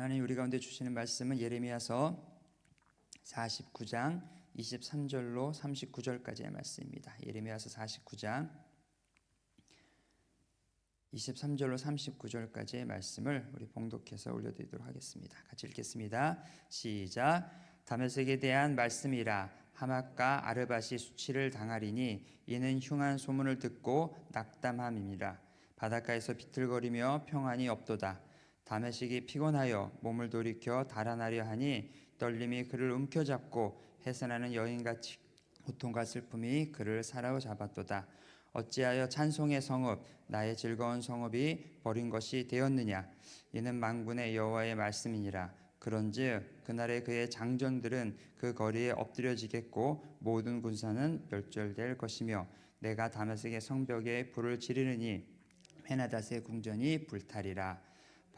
하나님 우리 가운데 주시는 말씀은 예레미야서 49장 23절로 39절까지의 말씀입니다. 예레미야서 49장 23절로 39절까지의 말씀을 우리 봉독해서 올려드리도록 하겠습니다. 같이 읽겠습니다. 시작. 다메섹에 대한 말씀이라 하맛과 아르밧이 수치를 당하리니 이는 흉한 소문을 듣고 낙담함이니라. 바닷가에서 비틀거리며 평안이 없도다. 다메섹이 피곤하여 몸을 돌이켜 달아나려 하니 떨림이 그를 움켜잡고 해산하는 여인같이 고통과 슬픔이 그를 사로잡았도다. 어찌하여 찬송의 성읍 나의 즐거운 성읍이 버린 것이 되었느냐? 이는 망군의 여호와의 말씀이니라. 그런즉 그날에 그의 장전들은 그 거리에 엎드려지겠고 모든 군사는 멸절될 것이며 내가 다메섹의 성벽에 불을 지르느니 헤나닷의 궁전이 불타리라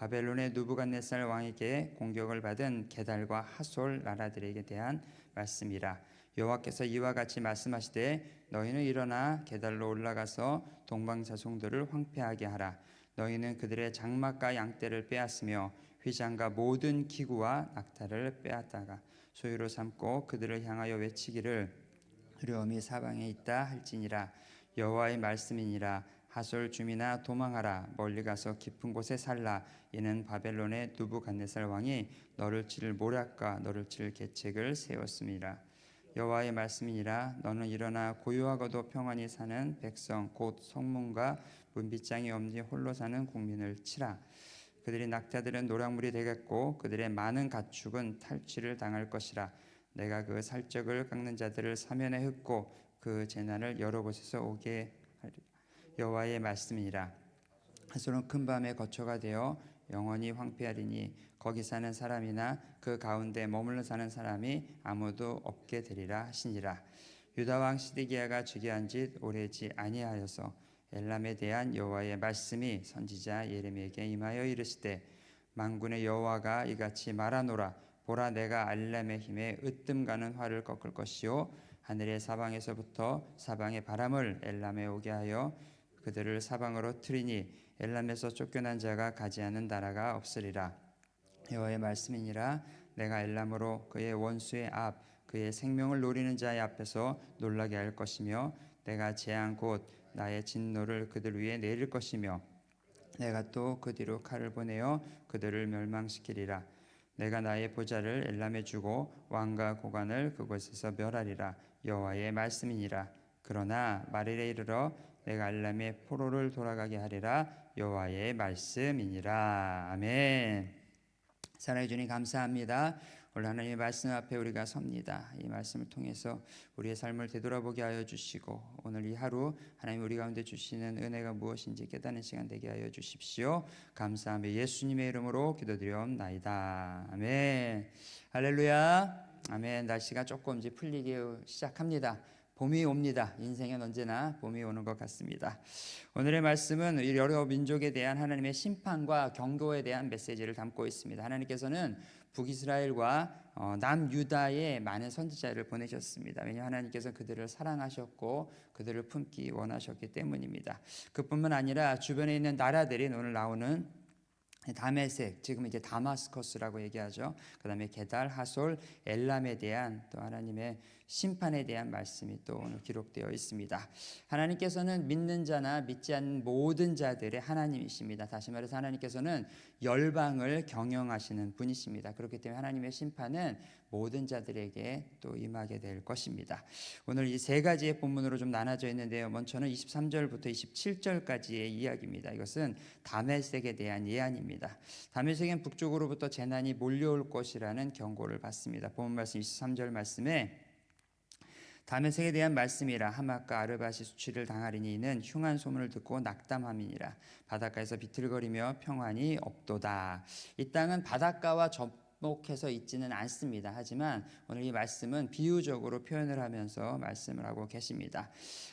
바벨론의 누부갓네살 왕에게 공격을 받은 게달과 하솔 나라들에게 대한 말씀이라. 여호와께서 이와 같이 말씀하시되 너희는 일어나 게달로 올라가서 동방 자손들을 황폐하게 하라. 너희는 그들의 장막과 양떼를 빼앗으며 휘장과 모든 기구와 낙타를 빼앗다가 소유로 삼고 그들을 향하여 외치기를 두려움이 사방에 있다 할지니라. 여호와의 말씀이니라 하솔 주민아 도망하라. 멀리 가서 깊은 곳에 살라. 이는 바벨론의 누부갓네살 왕이 너를 칠 모략과 너를 칠 계책을 세웠습니다. 여호와의 말씀이니라. 너는 일어나 고요하고도 평안히 사는 백성 곧 성문과 문빗장이 없니 홀로 사는 국민을 치라. 그들의 낙타들은 노랑물이 되겠고 그들의 많은 가축은 탈취를 당할 것이라. 내가 그 살적을 깎는 자들을 사면에 흩고 그 재난을 여러 곳에서 오게 하리라 여호와의 말씀이니라 하솔은 큰 밤에 거처가 되어 영원히 황폐하리니 거기 사는 사람이나 그 가운데 머물러 사는 사람이 아무도 없게 되리라 하시니라. 유다 왕 시드기야가 즉위한 짓 오래지 아니하여서 엘람에 대한 여호와의 말씀이 선지자 예레미야에게 임하여 이르시되 만군의 여호와가 이같이 말하노라. 보라 내가 알람의 힘에 으뜸 가는 화를 꺾을 것이요. 하늘의 사방에서부터 사방의 바람을 엘람에 오게 하여 그들을 사방으로 틀이니 엘람에서 쫓겨난 자가 가지 않는 나라가 없으리라. 여호와의 말씀이니라. 내가 엘람으로 그의 원수의 앞 그의 생명을 노리는 자의 앞에서 놀라게 할 것이며 내가 재앙 곧 나의 진노를 그들 위에 내릴 것이며 내가 또 그 뒤로 칼을 보내어 그들을 멸망시키리라. 내가 나의 보좌를 엘람에 주고 왕과 고관을 그곳에서 멸하리라. 여호와의 말씀이니라. 그러나 말일에 이르러 내가 알람의 포로를 돌아가게 하리라 여호와의 말씀이니라 아멘. 사랑해 주님 감사합니다. 오늘 하나님의 말씀 앞에 우리가 섭니다. 이 말씀을 통해서 우리의 삶을 되돌아보게 하여 주시고 오늘 이 하루 하나님 우리 가운데 주시는 은혜가 무엇인지 깨닫는 시간 되게 하여 주십시오. 감사하며 예수님의 이름으로 기도드리옵나이다. 아멘. 할렐루야. 아멘. 날씨가 조금 이제 풀리기 시작합니다. 봄이 옵니다. 인생엔 언제나 봄이 오는 것 같습니다. 오늘의 말씀은 여러 민족에 대한 하나님의 심판과 경고에 대한 메시지를 담고 있습니다. 하나님께서는 북이스라엘과 어, 남유다에 많은 선지자를 보내셨습니다. 왜냐 하나님께서 그들을 사랑하셨고 그들을 품기 원하셨기 때문입니다. 그뿐만 아니라 주변에 있는 나라들이 오늘 나오는 다메섹 지금 이제 다마스커스라고 얘기하죠. 그다음에 게달, 하솔, 엘람에 대한 또 하나님의 심판에 대한 말씀이 또 오늘 기록되어 있습니다. 하나님께서는 믿는 자나 믿지 않는 모든 자들의 하나님이십니다. 다시 말해서 하나님께서는 열방을 경영하시는 분이십니다. 그렇기 때문에 하나님의 심판은 모든 자들에게 또 임하게 될 것입니다. 오늘 이 세 가지의 본문으로 좀 나눠져 있는데요. 먼저는 23절부터 27절까지의 이야기입니다. 이것은 다메섹에 대한 예언입니다. 다메섹엔 북쪽으로부터 재난이 몰려올 것이라는 경고를 받습니다. 본문 말씀 23절 말씀에 다메섹에 대한 말씀이라 하맛과 아르바시 수치를 당하리니 이는 흉한 소문을 듣고 낙담함이니라 바닷가에서 비틀거리며 평안이 없도다. 이 땅은 바닷가와 접 목해서 있지는 않습니다. 하지만 오늘 이 말씀은 비유적으로 표현을 하면서 말씀을 하고 계십니다.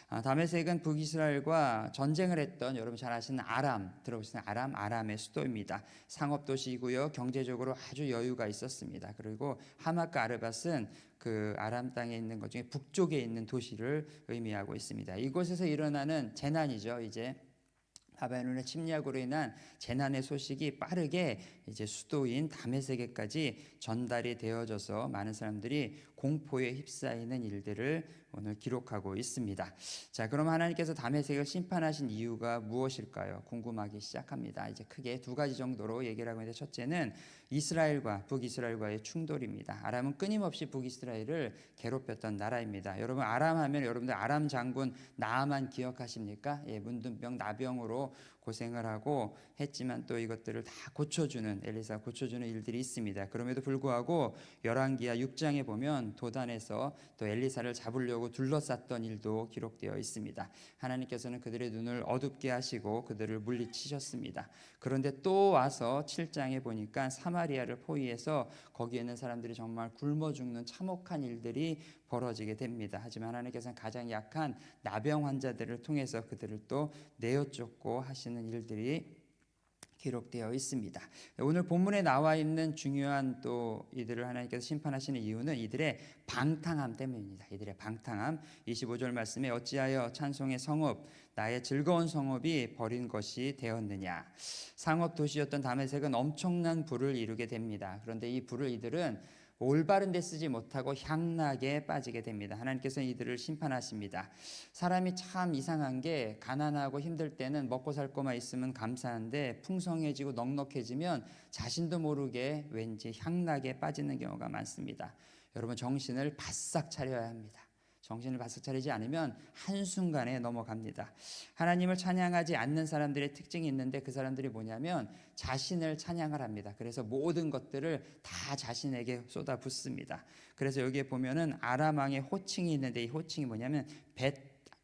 아, 다메섹은 북이스라엘과 전쟁을 했던 여러분 잘 아시는 아람 들어보시는 아람 아람의 수도입니다. 상업 도시이고요. 경제적으로 아주 여유가 있었습니다. 그리고 하마카 아르밧은 그 아람 땅에 있는 것 중에 북쪽에 있는 도시를 의미하고 있습니다. 이곳에서 일어나는 재난이죠. 이제 바벨론의 침략으로 인한 재난의 소식이 빠르게 이제 수도인 다메섹에까지 전달이 되어져서 많은 사람들이 공포에 휩싸이는 일들을 오늘 기록하고 있습니다. 자, 그럼 하나님께서 다메섹을 심판하신 이유가 무엇일까요? 궁금하기 시작합니다. 이제 크게 두 가지 정도로 얘기를 하고 있는데 첫째는 이스라엘과 북이스라엘과의 충돌입니다. 아람은 끊임없이 북이스라엘을 괴롭혔던 나라입니다. 여러분 아람 하면 여러분들 아람 장군 나아만 기억하십니까? 예, 문둥병 나병으로 고생을 하고 했지만 또 이것들을 다 고쳐주는 엘리사 고쳐주는 일들이 있습니다. 그럼에도 불구하고 열왕기하 6장에 보면 도단에서 또 엘리사를 잡으려고 둘러쌌던 일도 기록되어 있습니다. 하나님께서는 그들의 눈을 어둡게 하시고 그들을 물리치셨습니다. 그런데 또 와서 7장에 보니까 사마리아를 포위해서 거기에 있는 사람들이 정말 굶어 죽는 참혹한 일들이 벌어지게 됩니다. 하지만 하나님께서는 가장 약한 나병 환자들을 통해서 그들을 또 내어 쫓고 하시는 일들이 기록되어 있습니다. 오늘 본문에 나와 있는 중요한 또 이들을 하나님께서 심판하시는 이유는 이들의 방탕함 때문입니다. 이들의 방탕함 25절 말씀에 어찌하여 찬송의 성읍 나의 즐거운 성읍이 버린 것이 되었느냐 상업 도시였던 다메섹은 엄청난 부를 이루게 됩니다. 그런데 이 부를 이들은 올바른 데 쓰지 못하고 향락에 빠지게 됩니다. 하나님께서 이들을 심판하십니다. 사람이 참 이상한 게 가난하고 힘들 때는 먹고 살 것만 있으면 감사한데 풍성해지고 넉넉해지면 자신도 모르게 왠지 향락에 빠지는 경우가 많습니다. 여러분 정신을 바싹 차려야 합니다. 정신을 바싹 차리지 않으면 한순간에 넘어갑니다. 하나님을 찬양하지 않는 사람들의 특징이 있는데 그 사람들이 뭐냐면 자신을 찬양을 합니다. 그래서 모든 것들을 다 자신에게 쏟아붓습니다. 그래서 여기에 보면은 아람 왕의 호칭이 있는데 이 호칭이 뭐냐면 벳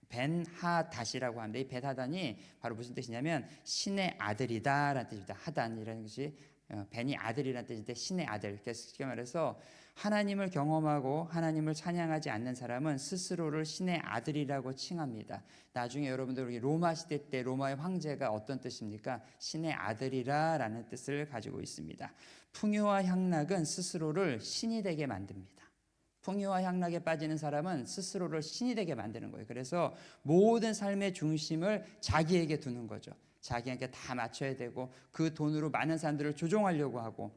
벤하닷이라고 합니다. 이 벳하단이 바로 무슨 뜻이냐면 신의 아들이다라는 뜻입니다. 하단이라는 것이 어, 벤이 아들이라는 뜻인데 신의 아들. 그래서 쉽게 말해서 하나님을 경험하고 하나님을 찬양하지 않는 사람은 스스로를 신의 아들이라고 칭합니다. 나중에 여러분들 로마 시대 때 로마의 황제가 어떤 뜻입니까? 신의 아들이라라는 뜻을 가지고 있습니다. 풍요와 향락은 스스로를 신이 되게 만듭니다. 풍요와 향락에 빠지는 사람은 스스로를 신이 되게 만드는 거예요. 그래서 모든 삶의 중심을 자기에게 두는 거죠. 자기에게 다 맞춰야 되고 그 돈으로 많은 사람들을 조종하려고 하고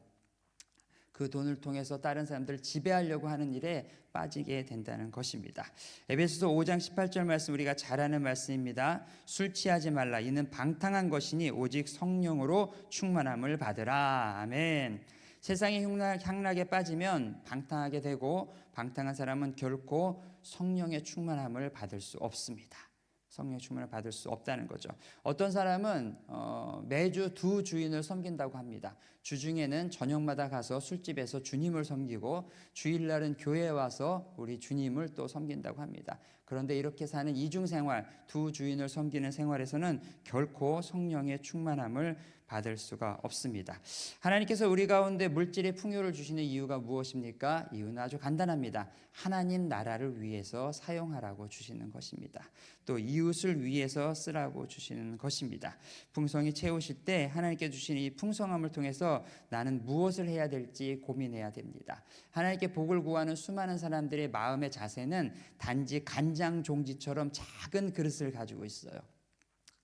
그 돈을 통해서 다른 사람들을 지배하려고 하는 일에 빠지게 된다는 것입니다. 에베소서 5장 18절 말씀 우리가 잘 아는 말씀입니다. 술 취하지 말라 이는 방탕한 것이니 오직 성령으로 충만함을 받으라. 아멘. 세상의 향락, 향락에 빠지면 방탕하게 되고 방탕한 사람은 결코 성령의 충만함을 받을 수 없습니다. 성령의 충만을 받을 수 없다는 거죠. 어떤 사람은 어, 매주 두 주인을 섬긴다고 합니다. 주중에는 저녁마다 가서 술집에서 주님을 섬기고 주일날은 교회에 와서 우리 주님을 또 섬긴다고 합니다. 그런데 이렇게 사는 이중 생활, 두 주인을 섬기는 생활에서는 결코 성령의 충만함을 받을 수가 없습니다. 하나님께서 우리 가운데 물질의 풍요를 주시는 이유가 무엇입니까? 이유는 아주 간단합니다. 하나님 나라를 위해서 사용하라고 주시는 것입니다. 또 이웃을 위해서 쓰라고 주시는 것입니다. 풍성이 채우실 때 하나님께 주시는 이 풍성함을 통해서 나는 무엇을 해야 될지 고민해야 됩니다. 하나님께 복을 구하는 수많은 사람들의 마음의 자세는 단지 간장 종지처럼 작은 그릇을 가지고 있어요.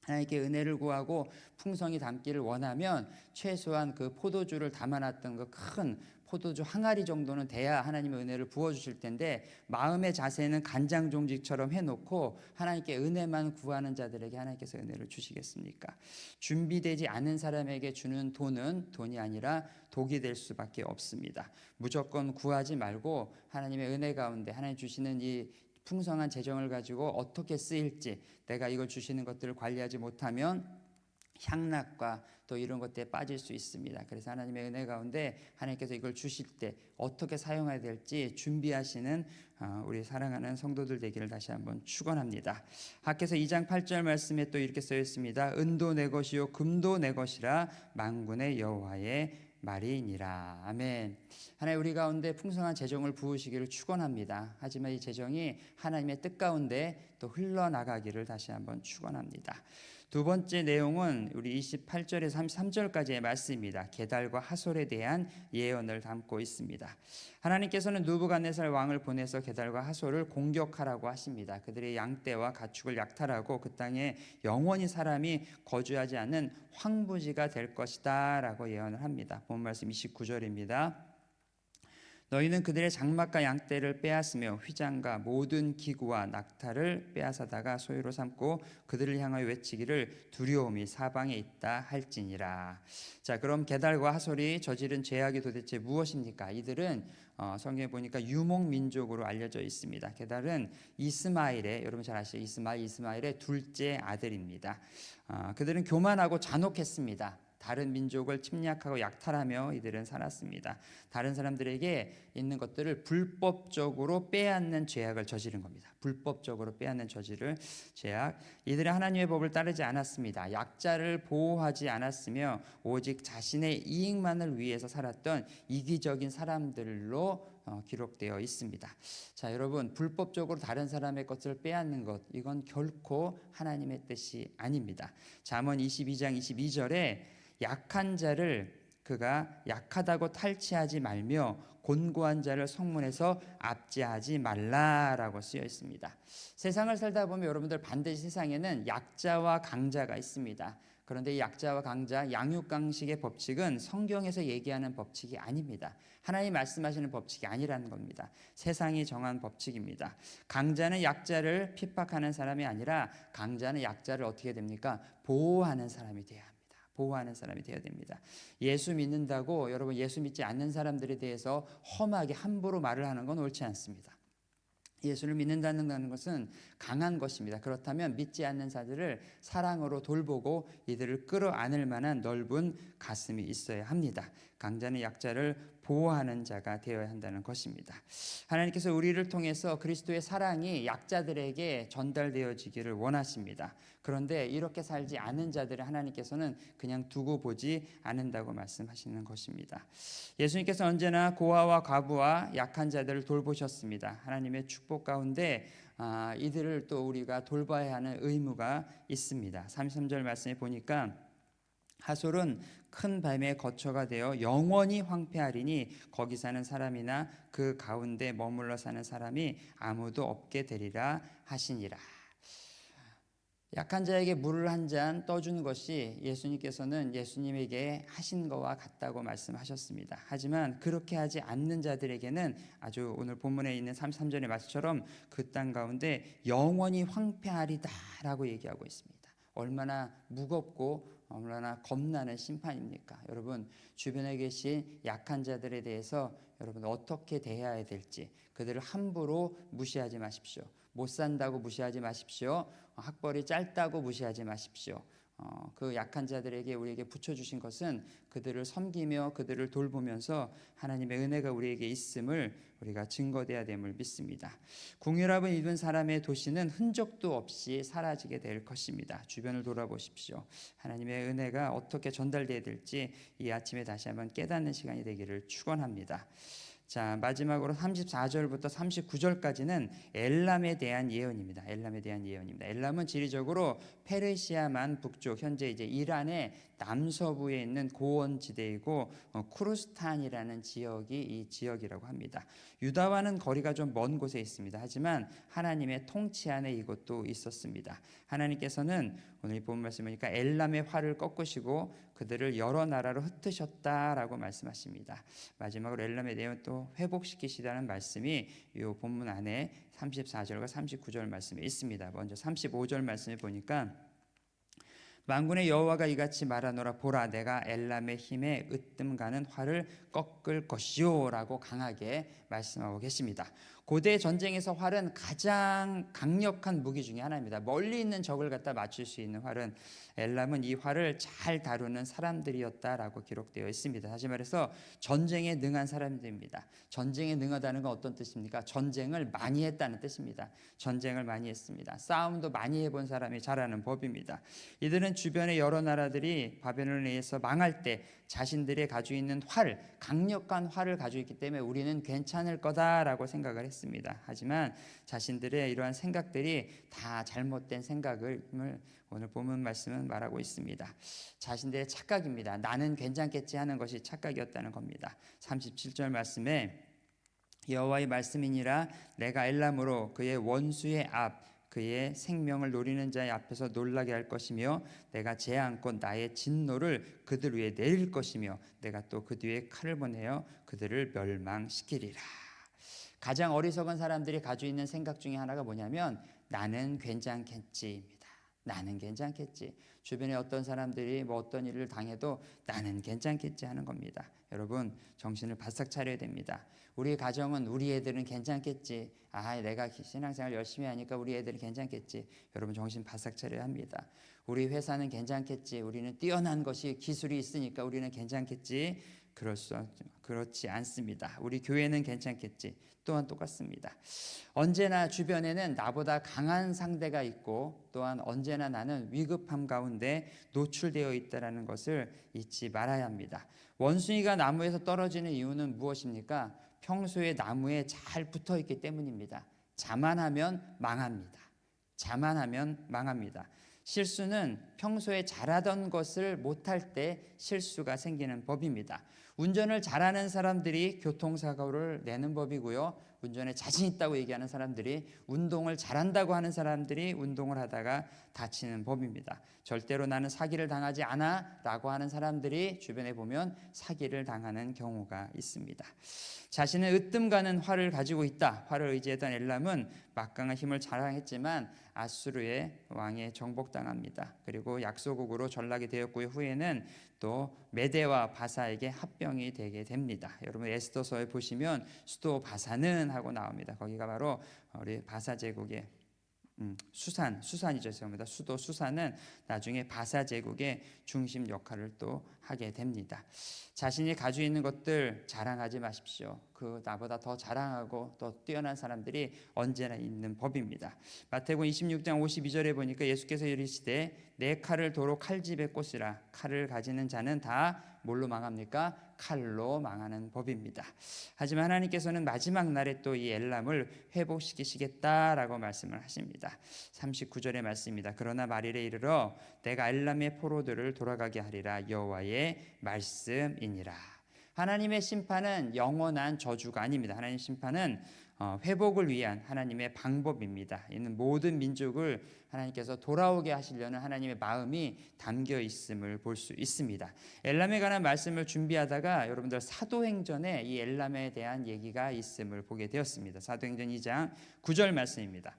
하나님께 은혜를 구하고 풍성이 담기를 원하면 최소한 그 포도주를 담아놨던 그 큰 포도주 항아리 정도는 돼야 하나님의 은혜를 부어주실 텐데 마음의 자세는 간장 종직처럼 해놓고 하나님께 은혜만 구하는 자들에게 하나님께서 은혜를 주시겠습니까? 준비되지 않은 사람에게 주는 돈은 돈이 아니라 독이 될 수밖에 없습니다. 무조건 구하지 말고 하나님의 은혜 가운데 하나님 주시는 이 풍성한 재정을 가지고 어떻게 쓰일지 내가 이걸 주시는 것들을 관리하지 못하면 향락과 또 이런 것들에 빠질 수 있습니다. 그래서 하나님의 은혜 가운데 하나님께서 이걸 주실 때 어떻게 사용해야 될지 준비하시는 어, 우리 사랑하는 성도들 되기를 다시 한번 축원합니다. 학께서 2장 8절 말씀에 또 이렇게 써 있습니다. 은도 내 것이요 금도 내 것이라 만군의 여호와의 말이니라. 아멘. 하나님 우리 가운데 풍성한 재정을 부으시기를 축원합니다. 하지만 이 재정이 하나님의 뜻 가운데 또 흘러나가기를 다시 한번 축원합니다. 두 번째 내용은 우리 28절에서 33절까지의 말씀입니다. 게달과 하솔에 대한 예언을 담고 있습니다. 하나님께서는 누부갓네살 왕을 보내서 게달과 하솔을 공격하라고 하십니다. 그들의 양떼와 가축을 약탈하고 그 땅에 영원히 사람이 거주하지 않는 황부지가 될 것이다라고 예언을 합니다. 본 말씀 29절입니다. 너희는 그들의 장막과 양떼를 빼앗으며 휘장과 모든 기구와 낙타를 빼앗아다가 소유로 삼고 그들을 향하여 외치기를 두려움이 사방에 있다 할지니라. 자, 그럼 게달과 하솔이 저지른 죄악이 도대체 무엇입니까? 이들은 어, 성경에 보니까 유목 민족으로 알려져 있습니다. 게달은 이스마일의 여러분 잘 아시죠? 이스마일 이스마일의 둘째 아들입니다. 어, 그들은 교만하고 잔혹했습니다. 다른 민족을 침략하고 약탈하며 이들은 살았습니다. 다른 사람들에게 있는 것들을 불법적으로 빼앗는 죄악을 저지른 겁니다. 불법적으로 빼앗는 저지를 죄악. 이들은 하나님의 법을 따르지 않았습니다. 약자를 보호하지 않았으며 오직 자신의 이익만을 위해서 살았던 이기적인 사람들로 어, 기록되어 있습니다. 자, 여러분, 불법적으로 다른 사람의 것을 빼앗는 것, 이건 결코 하나님의 뜻이 아닙니다. 잠언 22장 22절에 약한 자를 그가 약하다고 탈취하지 말며 곤고한 자를 성문에서 압제하지 말라라고 쓰여 있습니다. 세상을 살다 보면 여러분들 반드시 세상에는 약자와 강자가 있습니다. 그런데 이 약자와 강자 양육강식의 법칙은 성경에서 얘기하는 법칙이 아닙니다. 하나님 말씀하시는 법칙이 아니라는 겁니다. 세상이 정한 법칙입니다. 강자는 약자를 핍박하는 사람이 아니라 강자는 약자를 어떻게 됩니까? 보호하는 사람이 돼야 합니다. 보호하는 사람이 되어야 됩니다. 예수 믿는다고 여러분 예수 믿지 않는 사람들에 대해서 험하게 함부로 말을 하는 건 옳지 않습니다. 예수를 믿는다는 것은 강한 것입니다. 그렇다면 믿지 않는 자들을 사랑으로 돌보고 이들을 끌어안을 만한 넓은 가슴이 있어야 합니다. 강자는 약자를 보호하는 자가 되어야 한다는 것입니다. 하나님께서 우리를 통해서 그리스도의 사랑이 약자들에게 전달되어지기를 원하십니다. 그런데 이렇게 살지 않은 자들을 하나님께서는 그냥 두고 보지 않는다고 말씀하시는 것입니다. 예수님께서 언제나 고아와 과부와 약한 자들을 돌보셨습니다. 하나님의 축복 가운데 아, 이들을 또 우리가 돌봐야 하는 의무가 있습니다. 33절 말씀에 보니까 하솔은 큰 뱀의 거처가 되어 영원히 황폐하리니 거기 사는 사람이나 그 가운데 머물러 사는 사람이 아무도 없게 되리라 하시니라. 약한 자에게 물을 한 잔 떠주는 것이 예수님께서는 예수님에게 하신 것과 같다고 말씀하셨습니다. 하지만 그렇게 하지 않는 자들에게는 아주 오늘 본문에 있는 33절의 말씀처럼 그 땅 가운데 영원히 황폐하리다라고 얘기하고 있습니다. 얼마나 무겁고 얼마나 겁나는 심판입니까? 여러분 주변에 계신 약한 자들에 대해서 여러분 어떻게 대해야 될지 그들을 함부로 무시하지 마십시오. 못 산다고 무시하지 마십시오. 학벌이 짧다고 무시하지 마십시오. 어, 그 약한 자들에게 우리에게 붙여주신 것은 그들을 섬기며 그들을 돌보면서 하나님의 은혜가 우리에게 있음을 우리가 증거돼야 됨을 믿습니다. 궁유랍을 입은 사람의 도시는 흔적도 없이 사라지게 될 것입니다. 주변을 돌아보십시오. 하나님의 은혜가 어떻게 전달돼야 될지 이 아침에 다시 한번 깨닫는 시간이 되기를 축원합니다. 자, 마지막으로 34절부터 39절까지는 엘람에 대한 예언입니다. 엘람에 대한 예언입니다. 엘람은 지리적으로 페르시아만 북쪽 현재 이제 이란의 남서부에 있는 고원 지대이고 어, 쿠르스탄이라는 지역이 이 지역이라고 합니다. 유다와는 거리가 좀 먼 곳에 있습니다. 하지만 하나님의 통치 안에 이곳도 있었습니다. 하나님께서는 오늘 본 말씀이니까 엘람의 활을 꺾으시고 그들을 여러 나라로 흩으셨다라고 말씀하십니다. 마지막으로 엘람에 대해 또 회복시키시다는 말씀이 이 본문 안에 34절과 39절 말씀에 있습니다. 먼저 35절 말씀에 보니까 만군의 여호와가 이같이 말하노라 보라 내가 엘람의 힘에 으뜸 가는 활을 꺾을 것이요라고 강하게 말씀하고 계십니다. 고대 전쟁에서 활은 가장 강력한 무기 중의 하나입니다. 멀리 있는 적을 갖다 맞출 수 있는 활은 엘람은 이 활을 잘 다루는 사람들이었다라고 기록되어 있습니다. 다시 말해서 전쟁에 능한 사람들입니다. 전쟁에 능하다는 건 어떤 뜻입니까? 전쟁을 많이 했다는 뜻입니다. 전쟁을 많이 했습니다. 싸움도 많이 해본 사람이 잘하는 법입니다. 이들은 주변의 여러 나라들이 바벨론에 의해서 망할 때 자신들의 가지고 있는 활, 강력한 활을 가지고 있기 때문에 우리는 괜찮을 거다라고 생각을 했습니다. 있습니다. 하지만 자신들의 이러한 생각들이 다 잘못된 생각을 오늘 본문 말씀은 말하고 있습니다. 자신들의 착각입니다. 나는 괜찮겠지 하는 것이 착각이었다는 겁니다. 37절 말씀에 여호와의 말씀이니라 내가 엘람으로 그의 원수의 앞 그의 생명을 노리는 자의 앞에서 놀라게 할 것이며 내가 재앙고 나의 진노를 그들 위에 내릴 것이며 내가 또 그 뒤에 칼을 보내어 그들을 멸망시키리라. 가장 어리석은 사람들이 가지고 있는 생각 중에 하나가 뭐냐면 나는 괜찮겠지입니다. 나는 괜찮겠지. 주변에 어떤 사람들이 뭐 어떤 일을 당해도 나는 괜찮겠지 하는 겁니다. 여러분 정신을 바싹 차려야 됩니다. 우리 가정은 우리 애들은 괜찮겠지. 아, 내가 신앙생활 열심히 하니까 우리 애들은 괜찮겠지. 여러분 정신 바싹 차려야 합니다. 우리 회사는 괜찮겠지. 우리는 뛰어난 것이 기술이 있으니까 우리는 괜찮겠지. 그럴 수 그렇지 않습니다. 우리 교회는 괜찮겠지. 또한 똑같습니다. 언제나 주변에는 나보다 강한 상대가 있고 또한 언제나 나는 위급함 가운데 노출되어 있다라는 것을 잊지 말아야 합니다. 원숭이가 나무에서 떨어지는 이유는 무엇입니까? 평소에 나무에 잘 붙어 있기 때문입니다. 자만하면 망합니다. 자만하면 망합니다. 실수는 평소에 잘하던 것을 못할 때 실수가 생기는 법입니다. 운전을 잘하는 사람들이 교통사고를 내는 법이고요. 운전에 자신 있다고 얘기하는 사람들이 운동을 잘한다고 하는 사람들이 운동을 하다가 다치는 법입니다. 절대로 나는 사기를 당하지 않아 라고 하는 사람들이 주변에 보면 사기를 당하는 경우가 있습니다. 자신의 으뜸 가는 활을 가지고 있다. 활을 의지했던 엘람은 막강한 힘을 자랑했지만 아수르의 왕에 정복당합니다. 그리고 약소국으로 전락이 되었고요. 후에는 또 메대와 바사에게 합병이 되게 됩니다. 여러분 에스더서에 보시면 수도 바사는 하고 나옵니다. 거기가 바로 우리 바사 제국의 음, 수산, 수산이죠. 죄송합니다. 수도 수산은 나중에 바사 제국의 중심 역할을 또 하게 됩니다. 자신이 가지고 있는 것들 자랑하지 마십시오. 그 나보다 더 자랑하고 더 뛰어난 사람들이 언제나 있는 법입니다. 마태복음 26장 52절에 보니까 예수께서 이르시되 내 칼을 도로 칼집에 꽂으라 칼을 가지는 자는 다 뭘로 망합니까? 칼로 망하는 법입니다. 하지만 하나님께서는 마지막 날에 또 이 엘람을 회복시키시겠다라고 말씀을 하십니다. 39절의 말씀입니다. 그러나 말일에 이르러 내가 엘람의 포로들을 돌아가게 하리라 여호와의 말씀이니라. 하나님의 심판은 영원한 저주가 아닙니다. 하나님의 심판은 어, 회복을 위한 하나님의 방법입니다. 이는 모든 민족을 하나님께서 돌아오게 하시려는 하나님의 마음이 담겨 있음을 볼 수 있습니다. 엘람에 관한 말씀을 준비하다가 여러분들 사도행전에 이 엘람에 대한 얘기가 있음을 보게 되었습니다. 사도행전 2장 9절 말씀입니다.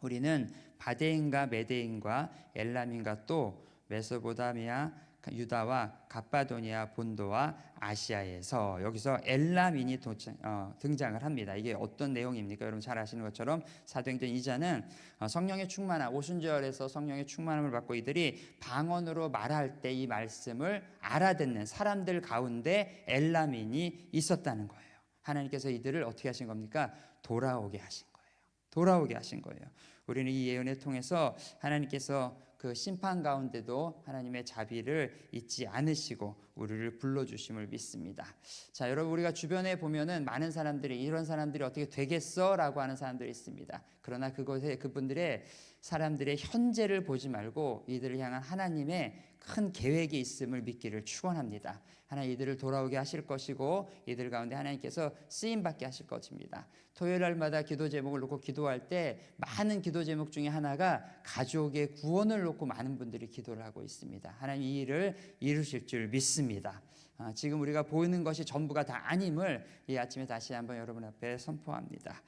우리는 바데인과 메데인과 엘람인과 또 메소보다미아 유다와 갑바도니아 본도와 아시아에서 여기서 엘라민이 도착, 어, 등장을 합니다. 이게 어떤 내용입니까? 여러분 잘 아시는 것처럼 사도행전 2장은 어, 성령의 충만함, 오순절에서 성령의 충만함을 받고 이들이 방언으로 말할 때 이 말씀을 알아듣는 사람들 가운데 엘라민이 있었다는 거예요. 하나님께서 이들을 어떻게 하신 겁니까? 돌아오게 하신 거예요. 돌아오게 하신 거예요. 우리는 이 예언을 통해서 하나님께서 그 심판 가운데도 하나님의 자비를 잊지 않으시고 우리를 불러주심을 믿습니다. 자, 여러분 우리가 주변에 보면은 많은 사람들이 이런 사람들이 어떻게 되겠어라고 하는 사람들이 있습니다. 그러나 그것에 그분들의 사람들의 현재를 보지 말고 이들을 향한 하나님의 큰 계획이 있음을 믿기를 축원합니다. 하나님 이들을 돌아오게 하실 것이고 이들 가운데 하나님께서 쓰임 받게 하실 것입니다. 토요일 날마다 기도 제목을 놓고 기도할 때 많은 기도 제목 중에 하나가 가족의 구원을 놓고 많은 분들이 기도를 하고 있습니다. 하나님 이 일을 이루실 줄 믿습니다. 아, 지금 우리가 보이는 것이 전부가 다 아님을 이 아침에 다시 한번 여러분 앞에 선포합니다.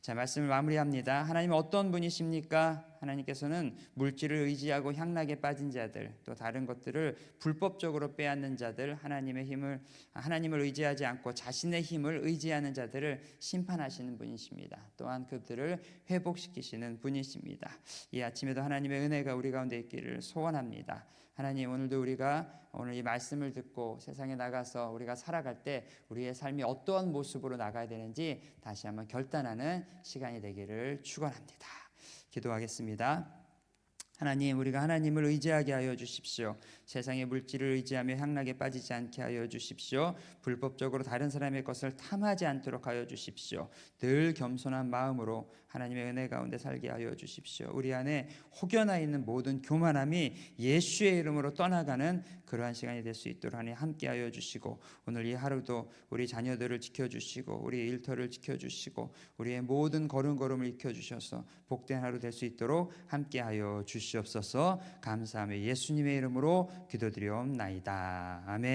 자, 말씀을 마무리합니다. 하나님은 어떤 분이십니까? 하나님께서는 물질을 의지하고 향락에 빠진 자들, 또 다른 것들을 불법적으로 빼앗는 자들, 하나님의 힘을 하나님을 의지하지 않고 자신의 힘을 의지하는 자들을 심판하시는 분이십니다. 또한 그들을 회복시키시는 분이십니다. 이 아침에도 하나님의 은혜가 우리 가운데 있기를 소원합니다. 하나님 오늘도 우리가 오늘 이 말씀을 듣고 세상에 나가서 우리가 살아갈 때 우리의 삶이 어떠한 모습으로 나가야 되는지 다시 한번 결단하는 시간이 되기를 축원합니다. 기도하겠습니다. 하나님 우리가 하나님을 의지하게 하여 주십시오. 세상의 물질을 의지하며 향락에 빠지지 않게 하여 주십시오. 불법적으로 다른 사람의 것을 탐하지 않도록 하여 주십시오. 늘 겸손한 마음으로 하나님의 은혜 가운데 살게 하여 주십시오. 우리 안에 혹여나 있는 모든 교만함이 예수의 이름으로 떠나가는 그러한 시간이 될 수 있도록 하니 함께 하여 주시고 오늘 이 하루도 우리 자녀들을 지켜 주시고 우리 일터를 지켜 주시고 우리의 모든 걸음걸음을 지켜 주셔서 복된 하루 될 수 있도록 함께 하여 주시옵소서. 감사하며 예수님의 이름으로 기도드리옵나이다. 아멘.